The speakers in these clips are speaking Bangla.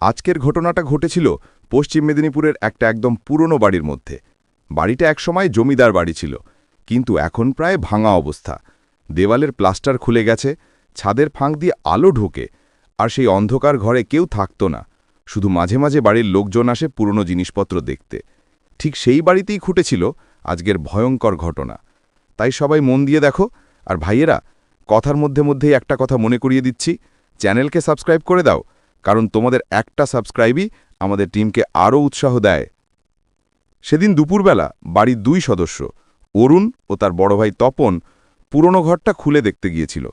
আজকের ঘটনাটা ঘটেছিল পশ্চিম মেদিনীপুরের একটা একদম পুরনো বাড়ির মধ্যে। বাড়িটা একসময় জমিদার বাড়ি ছিল, কিন্তু এখন প্রায় ভাঙা অবস্থা। দেওয়ালের প্লাস্টার খুলে গেছে, ছাদের ফাঁক দিয়ে আলো ঢোকে, আর সেই অন্ধকার ঘরে কেউ থাকত না। শুধু মাঝে মাঝে বাড়ির লোকজন আসে পুরনো জিনিসপত্র দেখতে। ঠিক সেই বাড়িতেই ঘটেছিল আজকের ভয়ঙ্কর ঘটনা। তাই সবাই মন দিয়ে দেখো, আর ভাইয়েরা, কথার মধ্যে মধ্যেই একটা কথা মনে করিয়ে দিচ্ছি। চ্যানেলকে সাবস্ক্রাইব করে দাও কারণ তোমাদের একটা সাবস্ক্রাইবই আমাদের টিমকে আরও উৎসাহ দেয়। সেদিন দুপুরবেলা বাড়ির দুই সদস্য, অরুণ ও তার বড় ভাই তপন, পুরনো ঘরটা খুলে দেখতে গিয়েছিল।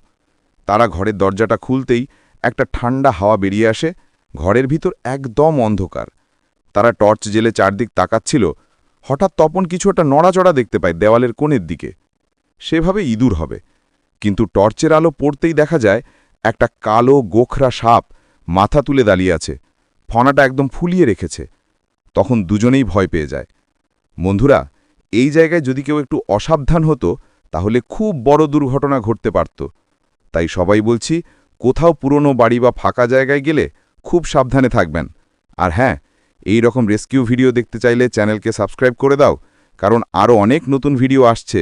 তারা ঘরের দরজাটা খুলতেই একটা ঠান্ডা হাওয়া বেরিয়ে আসে, ঘরের ভিতর একদম অন্ধকার। তারা টর্চ জেলে চারদিক তাকাচ্ছিল, হঠাৎ তপন কিছু একটা নড়াচড়া দেখতে পায় দেওয়ালের কোণের দিকে। সেভাবে ইঁদুর হবে, কিন্তু টর্চের আলো পড়তেই দেখা যায় একটা কালো গোখরা সাপ মাথা তুলে দাঁড়িয়ে আছে। ফনাটা একদম ফুলিয়ে রেখেছে। তখন দুজনেই ভয় পেয়ে যায়। বন্ধুরা, এই জায়গায় যদি কেউ একটু অসাবধান হতো, তাহলে খুব বড় দুর্ঘটনা ঘটতে পারত। তাই সবাই বলছি, কোথাও পুরনো বাড়ি বা ফাঁকা জায়গায় গেলে খুব সাবধানে থাকবেন। আর হ্যাঁ এই রকম রেস্কিউ ভিডিও দেখতে চাইলে চ্যানেলকে সাবস্ক্রাইব করে দাও, কারণ আরও অনেক নতুন ভিডিও আসছে।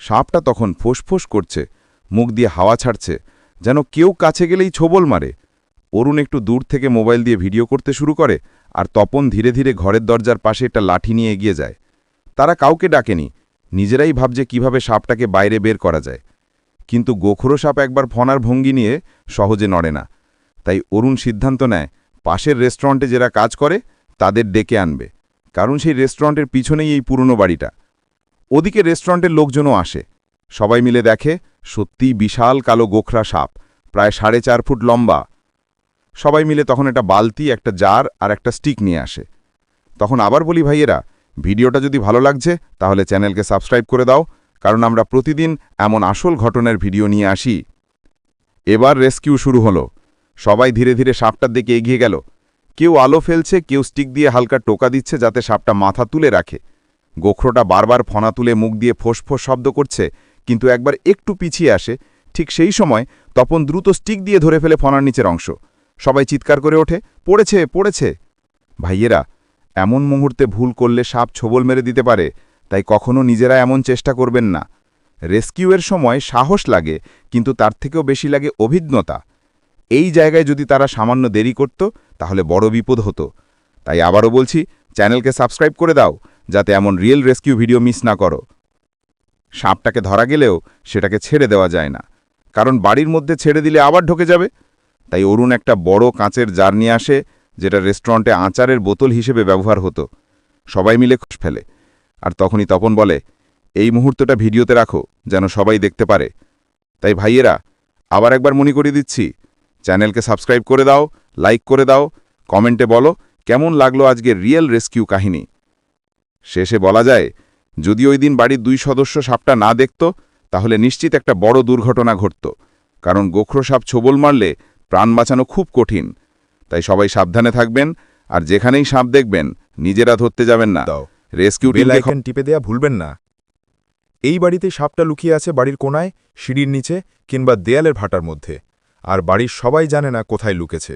সাপটা তখন ফোঁস করছে, মুখ দিয়ে হাওয়া ছাড়ছে যেন কেউ কাছে গেলেই ছোবল মারে। অরুণ একটু দূর থেকে মোবাইল দিয়ে ভিডিও করতে শুরু করে আর তপন ধীরে ধীরে ঘরের দরজার পাশে একটা লাঠি নিয়ে এগিয়ে যায়। তারা কাউকে ডাকেনি, নিজেরাই ভাবছে কীভাবে সাপটাকে বাইরে বের করা যায়। কিন্তু গোখরো সাপ একবার ফনার ভঙ্গি নিয়ে সহজে নড়ে না। তাই অরুণ সিদ্ধান্ত নেয়, পাশের রেস্টুরেন্টে যারা কাজ করে, তাদের ডেকে আনবে। কারণ সেই রেস্টুরেন্টের পিছনেই এই পুরনো বাড়িটা। ওদিকে রেস্টুরেন্টের লোকজনও আসে। সবাই মিলে দেখে সত্যিই বিশাল কালো গোখরা সাপ, প্রায় সাড়ে চার ফুট লম্বা। সবাই মিলে তখন একটা বালতি, একটা জার আর একটা স্টিক নিয়ে আসে। তখন আবার বলি, ভাইয়েরা, ভিডিওটা যদি ভালো লাগছে, তাহলে চ্যানেলকে সাবস্ক্রাইব করে দাও, কারণ আমরা প্রতিদিন এমন আসল ঘটনার ভিডিও নিয়ে আসি। এবার রেস্কিউ শুরু হলো। সবাই ধীরে ধীরে সাপটার দিকে এগিয়ে গেল। কেউ আলো ফেলছে, কেউ স্টিক দিয়ে হালকা টোকা দিচ্ছে যাতে সাপটা মাথা তুলে রাখে। গোখরোটা বারবার ফনা তুলে মুখ দিয়ে ফোঁস শব্দ করছে। কিন্তু একবার একটু পিছিয়ে আসে, ঠিক সেই সময় তপন দ্রুত স্টিক দিয়ে ধরে ফেলে ফনার নিচের অংশ। সবাই চিৎকার করে ওঠে, পড়েছে পড়েছে! ভাইয়েরা, এমন মুহূর্তে ভুল করলে সাপ ছোবল মেরে দিতে পারে, তাই কখনো নিজেরা এমন চেষ্টা করবেন না। রেস্কিউয়ের সময় সাহস লাগে, কিন্তু তার থেকেও বেশি লাগে অভিজ্ঞতা। এই জায়গায় যদি তারা সামান্য দেরি করত, তাহলে বড় বিপদ হতো। তাই আবারও বলছি, চ্যানেলকে সাবস্ক্রাইব করে দাও, যাতে এমন রিয়েল রেস্কিউ ভিডিও মিস না করো। সাপটাকে ধরা গেলেও সেটাকে ছেড়ে দেওয়া যায় না। কারণ বাড়ির মধ্যে ছেড়ে দিলে আবার ঢোকে যাবে। তাই অরুণ একটা বড় কাঁচের জার নিয়ে আসে, যেটা রেস্টুরেন্টে আচারের বোতল হিসেবে ব্যবহার হতো। সবাই মিলে খুশ ফেলে। আর তখনই তপন বলে, এই মুহূর্তটা ভিডিওতে রাখো, যেন সবাই দেখতে পারে। তাই ভাইয়েরা, আবার একবার মনে করিয়ে দিচ্ছি, চ্যানেলকে সাবস্ক্রাইব করে দাও, লাইক করে দাও, কমেন্টে বলো কেমন লাগল আজকের রিয়েল রেস্কিউ কাহিনী। শেষে বলা যায় যদি ওই দিন বাড়ির দুই সদস্য সাপটা না দেখত তাহলে নিশ্চিত একটা বড় দুর্ঘটনা ঘটত। কারণ গোখরো সাপ ছোবল মারলে প্রাণ বাঁচানো খুব কঠিন। তাই সবাই সাবধানে থাকবেন আর যেখানেই সাপ দেখবেন নিজেরা ধরতে যাবেন না। দাও। রেস্কিউ আইকন টিপে দেয়া ভুলবেন না। এই বাড়িতে সাপটা লুকিয়ে আছে বাড়ির কোনায় সিঁড়ির নিচে কিংবা দেয়ালের ভাটার মধ্যে। আর বাড়ির সবাই জানে না কোথায় লুকেছে।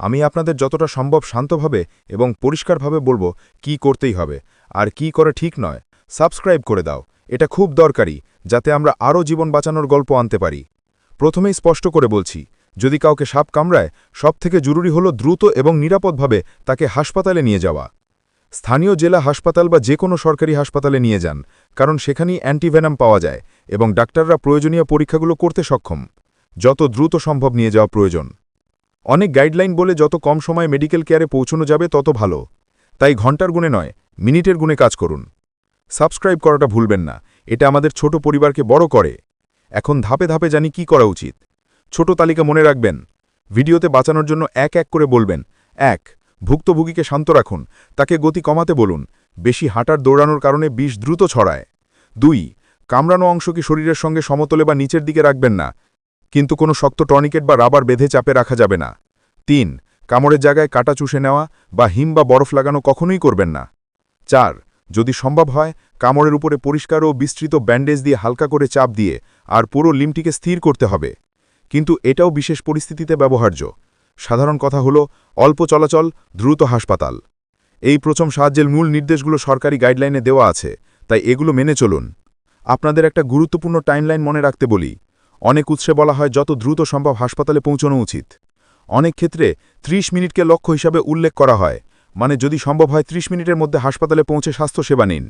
আমি আপনাদের যতটা সম্ভব শান্তভাবে এবং পরিষ্কারভাবে বলব কি করতেই হবে আর কি করে ঠিক নয়। সাবস্ক্রাইব করে দাও। এটা খুব দরকারি, যাতে আমরা আরও জীবন বাঁচানোর গল্প আনতে পারি। প্রথমেই স্পষ্ট করে বলছি, যদি কাউকে সাপ কামড়ায়, সবথেকে জরুরি হলো দ্রুত এবং নিরাপদভাবে তাকে হাসপাতালে নিয়ে যাওয়া। স্থানীয় জেলা হাসপাতাল বা যে কোনো সরকারি হাসপাতালে নিয়ে যান, কারণ সেখানেই অ্যান্টিভেনাম পাওয়া যায় এবং ডাক্তাররা প্রয়োজনীয় পরীক্ষাগুলো করতে সক্ষম। যত দ্রুত সম্ভব নিয়ে যাওয়া প্রয়োজন। অনেক গাইডলাইন বলে যত কম সময়ে মেডিকেল কেয়ারে পৌঁছানো যাবে, তত ভালো। তাই ঘণ্টার গুণে নয়, মিনিটের গুণে কাজ করুন। সাবস্ক্রাইব করাটা ভুলবেন না। এটা আমাদের ছোট পরিবারকে বড় করে। এখন ধাপে ধাপে জানি কি করা উচিত। ছোট তালিকা মনে রাখবেন। ভিডিওতে বাঁচানোর জন্য এক এক করে বলবেন। এক, ভুক্তভোগীকে শান্ত রাখুন। তাকে গতি কমাতে বলুন। বেশি হাঁটার দৌড়ানোর কারণে বিষ দ্রুত ছড়ায়। দুই, কামড়ানো অংশকে শরীরের সঙ্গে সমতলে বা নিচের দিকে রাখবেন না। কিন্তু কোনো শক্ত টনিকেট বা রাবার বেঁধে চাপে রাখা যাবে না। তিন, কামড়ের জায়গায় কাটা চুষে নেওয়া বা হিম বা বরফ লাগানো কখনোই করবেন না। চার যদি সম্ভব হয়, কামড়ের উপরে পরিষ্কার ও বিস্তৃত ব্যান্ডেজ দিয়ে হালকা করে চাপ দিয়ে আর পুরো লিমটিকে স্থির করতে হবে। কিন্তু এটাও বিশেষ পরিস্থিতিতে ব্যবহার্য। সাধারণ কথা হলো, অল্প চলাচল, দ্রুত হাসপাতাল। এই প্রথম সাহায্যের মূল নির্দেশগুলো সরকারি গাইডলাইনে দেওয়া আছে, তাই এগুলো মেনে চলুন। আপনাদের একটা গুরুত্বপূর্ণ টাইমলাইন মনে রাখতে বলি। অনেক উৎসে বলা হয়, যত দ্রুত সম্ভব হাসপাতালে পৌঁছানো উচিত। অনেক ক্ষেত্রে ৩০ মিনিটকে লক্ষ্য হিসাবে উল্লেখ করা হয়। মানে যদি সম্ভব হয় ৩০ মিনিটের মধ্যে হাসপাতালে পৌঁছে স্বাস্থ্যসেবা নিন।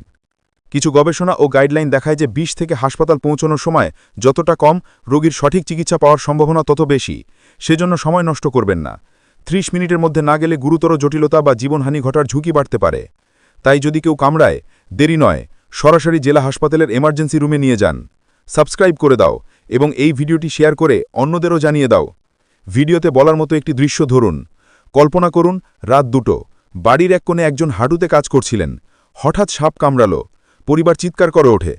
কিছু গবেষণা ও গাইডলাইন দেখায় যে ২০ থেকে হাসপাতাল পৌঁছানোর সময় যতটা কম রোগীর সঠিক চিকিৎসা পাওয়ার সম্ভাবনা তত বেশি। সেজন্য সময় নষ্ট করবেন না। ৩০ মিনিটের মধ্যে না গেলে গুরুতর জটিলতা বা জীবনহানি ঘটার ঝুঁকি বাড়তে পারে। তাই যদি কেউ কামড়ায়, দেরি নয়, সরাসরি জেলা হাসপাতালের এমার্জেন্সি রুমে নিয়ে যান। সাবস্ক্রাইব করে দাও এবং এই ভিডিওটি শেয়ার করে অন্যদেরও জানিয়ে দাও। ভিডিওতে বলার মতো একটি দৃশ্য ধরুন। কল্পনা করুন, রাত দুটো। বাড়ির এক কোণে একজন হাঁটুতে কাজ করছিলেন। হঠাৎ সাপ কামড়ালো। পরিবার চিৎকার করে ওঠে।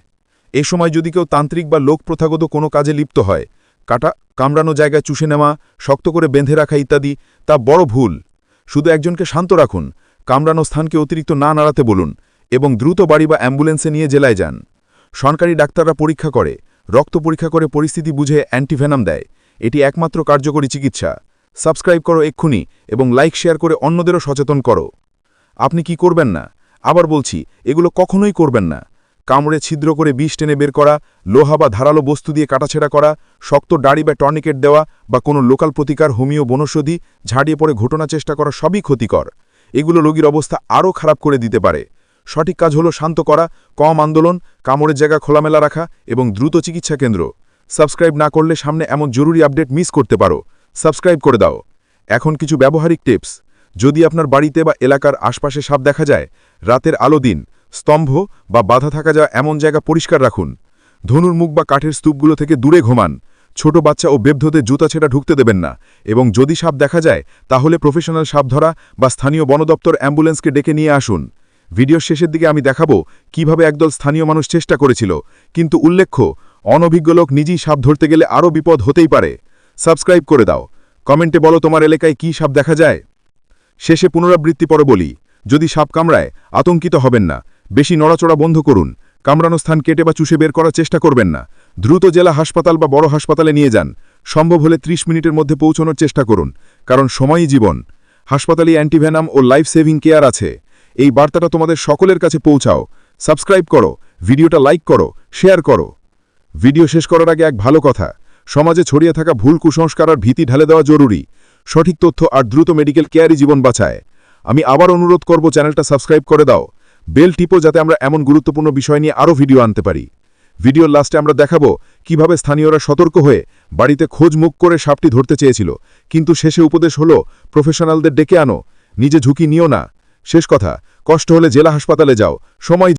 এ সময় যদি কেউ তান্ত্রিক বা লোক প্রথাগত কোনো কাজে লিপ্ত হয়, কাটা, কামড়ানো জায়গায় চুষে নেওয়া, শক্ত করে বেঁধে রাখা ইত্যাদি, তা বড় ভুল। শুধু একজনকে শান্ত রাখুন। কামড়ানো স্থানকে অতিরিক্ত না নাড়াতে বলুন এবং দ্রুত বাড়ি বা অ্যাম্বুলেন্সে নিয়ে জেলায় যান। সরকারি ডাক্তাররা পরীক্ষা করে। রক্ত পরীক্ষা করে পরিস্থিতি বুঝে অ্যান্টিভেনাম দেয়। এটি একমাত্র কার্যকরী চিকিৎসা। সাবস্ক্রাইব করো এক্ষুনি এবং লাইক শেয়ার করে অন্যদেরও সচেতন করো। আপনি কি করবেন না? আবার বলছি, এগুলো কখনোই করবেন না। কামড়ে ছিদ্র করে বিষ টেনে বের করা, লোহা বা ধারালো বস্তু দিয়ে কাটাছেড়া করা, শক্ত ডাড়ি বা টর্নিকেট দেওয়া বা কোনো লোকাল প্রতিকার, হোমিও, বনৌষধি, ঝাড়িয়ে পড়ে ঘটনা চেষ্টা করা সবই ক্ষতিকর। এগুলো রোগীর অবস্থা আরও খারাপ করে দিতে পারে। সঠিক কাজ হলো শান্ত করা, কম আন্দোলন, কামড়ের জায়গা খোলামেলা রাখা এবং দ্রুত চিকিৎসা কেন্দ্র। সাবস্ক্রাইব না করলে সামনে এমন জরুরি আপডেট মিস করতে পারো। সাবস্ক্রাইব করে দাও। এখন কিছু ব্যবহারিক টিপস। যদি আপনার বাড়িতে বা এলাকার আশপাশে সাপ দেখা যায়, রাতের আলো দিন, স্তম্ভ বা বাধা থাকা যায় এমন জায়গা পরিষ্কার রাখুন। ধনুর মুখ বা কাঠের স্তূপগুলো থেকে দূরে ঘুমান। ছোট বাচ্চা ও বেবধতে জুতা ছেঁড়া ঢুকতে দেবেন না এবং যদি সাপ দেখা যায়, তাহলে প্রফেশনাল সাপ ধরা বা স্থানীয় বনদপ্তর অ্যাম্বুলেন্সকে ডেকে নিয়ে আসুন। ভিডিওর শেষের দিকে আমি দেখাবো কীভাবে একদল স্থানীয় মানুষ চেষ্টা করেছিল, কিন্তু উল্লেখ্য, অনভিজ্ঞ লোক নিজেই সাপ ধরতে গেলে আরও বিপদ হতেই পারে। সাবস্ক্রাইব করে দাও। কমেন্টে বলো তোমার এলাকায় কি সাপ দেখা যায়। শেষে পুনরাবৃত্তি পরে বলি, যদি সাপ কামড়ায়, আতঙ্কিত হবেন না। বেশি নড়াচড়া বন্ধ করুন। কামড়ানো স্থান কেটে বা চুষে বের করার চেষ্টা করবেন না। দ্রুত জেলা হাসপাতাল বা বড় হাসপাতালে নিয়ে যান। সম্ভব হলে ৩০ মিনিটের মধ্যে পৌঁছানোর চেষ্টা করুন, কারণ সময়ই জীবন। হাসপাতালে অ্যান্টিভেনাম ও লাইফ সেভিং কেয়ার আছে। এই বার্তাটা তোমাদের সকলের কাছে পৌঁছাও। সাবস্ক্রাইব করো, ভিডিওটা লাইক করো, শেয়ার করো। ভিডিও শেষ করার আগে এক ভালো কথা। সমাজে ছড়িয়ে থাকা ভুল কুসংস্কার আর ভীতি ঢালে দেওয়া জরুরি। সঠিক তথ্য আর দ্রুত মেডিকেল কেয়ারই জীবন বাঁচায়। আমি আবার অনুরোধ করব, চ্যানেলটা সাবস্ক্রাইব করে দাও। বেল টিপো যাতে আমরা এমন গুরুত্বপূর্ণ বিষয় নিয়ে আরও ভিডিও আনতে পারি। ভিডিওর লাস্টে আমরা দেখাবো কীভাবে স্থানীয়রা সতর্ক হয়ে বাড়িতে খোঁজ মুখ করে সাপটি ধরতে চেয়েছিল। কিন্তু শেষে উপদেশ হলো, প্রফেশনালদের ডেকে আনো, নিজে ঝুঁকি নিও না। শেষ কথা, কষ্ট হলে জেলা হাসপাতালে যাও। সময়